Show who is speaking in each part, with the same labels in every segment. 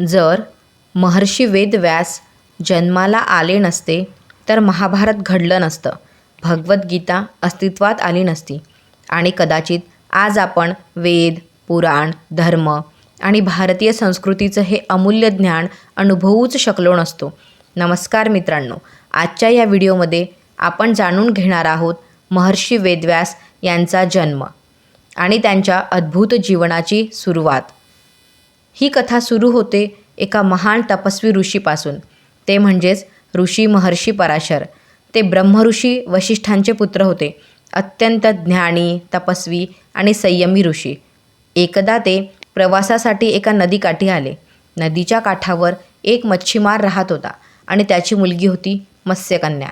Speaker 1: जर महर्षी वेदव्यास जन्माला आले नसते तर महाभारत घडलं नसतं. भगवद्गीता अस्तित्वात आली नसती. आणि कदाचित आज आपण वेद पुराण धर्म आणि भारतीय संस्कृतीचं हे अमूल्य ज्ञान अनुभवूच शकलो नसतो. नमस्कार मित्रांनो आजच्या या व्हिडिओमध्ये आपण जाणून घेणार आहोत महर्षी वेदव्यास यांचा जन्म आणि त्यांच्या अद्भुत जीवनाची सुरुवात. ही कथा सुरू होते एका महान तपस्वी ऋषीपासून. ते म्हणजेच ऋषी महर्षी पराशर. ते ब्रह्मऋषी वशिष्ठांचे पुत्र होते. अत्यंत ज्ञानी तपस्वी आणि संयमी ऋषी. एकदा ते प्रवासासाठी एका नदीकाठी आले. नदीच्या काठावर एक मच्छीमार राहत होता आणि त्याची मुलगी होती मत्स्यकन्या.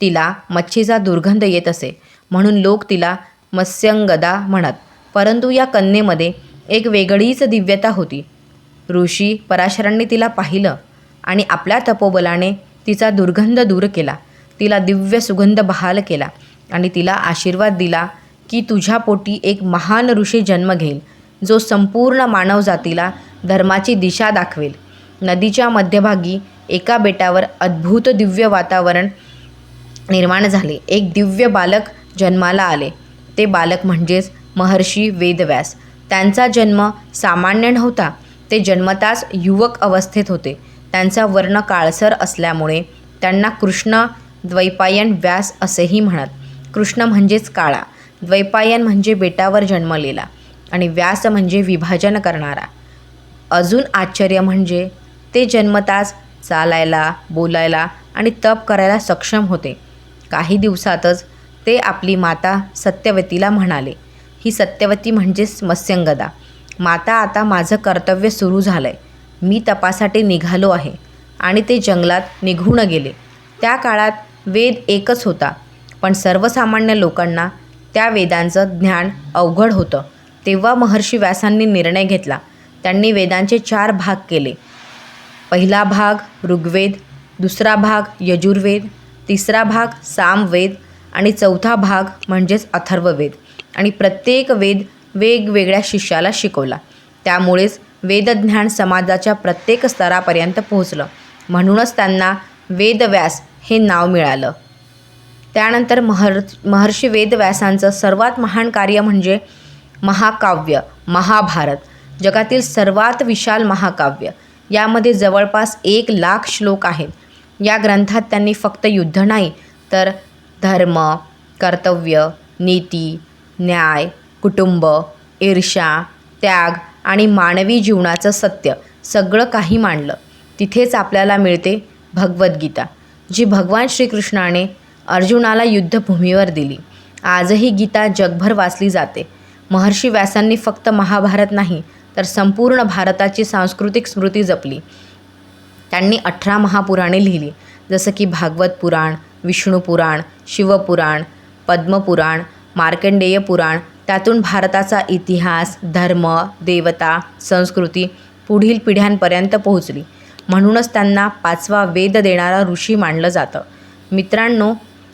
Speaker 1: तिला मच्छीचा दुर्गंध येत असे म्हणून लोक तिला मत्स्यंगदा म्हणत. परंतु या कन्येमध्ये एक वेगळीच दिव्यता होती. ऋषी पराशरांनी तिला पाहिलं आणि आपल्या तपोबलाने तिचा दुर्गंध दूर केला. तिला दिव्य सुगंध बहाल केला आणि तिला आशीर्वाद दिला की तुझ्या पोटी एक महान ऋषी जन्म घेईल जो संपूर्ण मानवजातीला धर्माची दिशा दाखवेल. नदीच्या मध्यभागी एका बेटावर अद्भुत दिव्य वातावरण निर्माण झाले. एक दिव्य बालक जन्माला आले. ते बालक म्हणजेच महर्षी वेदव्यास. त्यांचा जन्म सामान्य नव्हता. ते जन्मताच युवक अवस्थेत होते. त्यांचा वर्ण काळसर असल्यामुळे त्यांना कृष्ण द्वैपायन व्यास असेही म्हणत. कृष्ण म्हणजेच काळा द्वैपायन म्हणजे बेटावर जन्मलेला आणि व्यास म्हणजे विभाजन करणारा. अजून आश्चर्य म्हणजे ते जन्मताच चालायला बोलायला आणि तप करायला सक्षम होते. काही दिवसातच ते आपली माता सत्यवतीला म्हणाले. ही सत्यवती म्हणजेच मत्स्यंगदा. माता आता माझं कर्तव्य सुरू झालं आहे मी तपासाठी निघालो आहे आणि ते जंगलात निघून गेले. त्या काळात वेद एकच होता पण सर्वसामान्य लोकांना त्या वेदांचं ज्ञान अवघड होतं. तेव्हा महर्षी व्यासांनी निर्णय घेतला. त्यांनी वेदांचे चार भाग केले. पहिला भाग ऋग्वेद दुसरा भाग यजुर्वेद तिसरा भाग सामवेद आणि चौथा भाग म्हणजेच अथर्ववेद. आणि प्रत्येक वेद वेगवेगळ्या शिष्याला शिकवला. त्यामुळेच वेदज्ञान समाजाच्या प्रत्येक स्तरापर्यंत पोहोचलं. म्हणूनच त्यांना वेदव्यास हे नाव मिळालं. त्यानंतर महर महर्षी वेदव्यासांचं सर्वात महान कार्य म्हणजे महाकाव्य महाभारत. जगातील सर्वात विशाल महाकाव्य. यामध्ये जवळपास एक लाख श्लोक आहेत. या ग्रंथात त्यांनी फक्त युद्ध नाही तर धर्म कर्तव्य नीती न्याय कुटुंब ईर्ष्या त्याग आणि मानवी जीवनाचं सत्य सगळं काही मांडलं. तिथेच आपल्याला मिळते भगवद्गीता जी भगवान श्रीकृष्णाने अर्जुनाला युद्धभूमीवर दिली. आजही गीता जगभर वाचली जाते. महर्षी व्यासांनी फक्त महाभारत नाही तर संपूर्ण भारताची सांस्कृतिक स्मृती जपली. त्यांनी अठरा महापुराणे लिहिली जसं की भागवत पुराण विष्णू पुराण शिवपुराण पद्मपुराण मार्कंडेय पुराण त्यातून भारताचा इतिहास धर्म देवता संस्कृती पुढील पिढ्यांपर्यंत पोहोचली. म्हणूनच त्यांना पाचवा वेद देणारा ऋषी मानलं जातं. मित्रांनो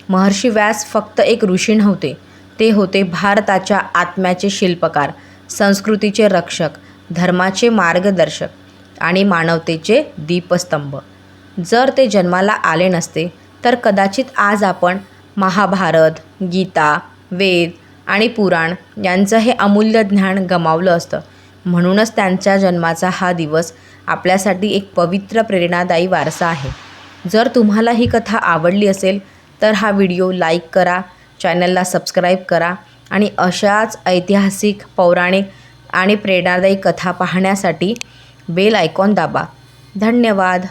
Speaker 1: महर्षी व्यास फक्त एक ऋषी नव्हते. ते होते भारताच्या आत्म्याचे शिल्पकार संस्कृतीचे रक्षक धर्माचे मार्गदर्शक आणि मानवतेचे दीपस्तंभ. जर ते जन्माला आले नसते तर कदाचित आज आपण महाभारत गीता वेद आणि पुराण यांचं हे अमूल्य ज्ञान गमावलं असतं. म्हणूनच त्यांच्या जन्माचा हा दिवस आपल्यासाठी एक पवित्र प्रेरणादायी वारसा आहे. जर तुम्हाला ही कथा आवडली असेल तर हा व्हिडिओ लाईक करा चॅनलला सबस्क्राईब करा आणि अशाच ऐतिहासिक पौराणिक आणि प्रेरणादायी कथा पाहण्यासाठी बेल आयकॉन दाबा. धन्यवाद.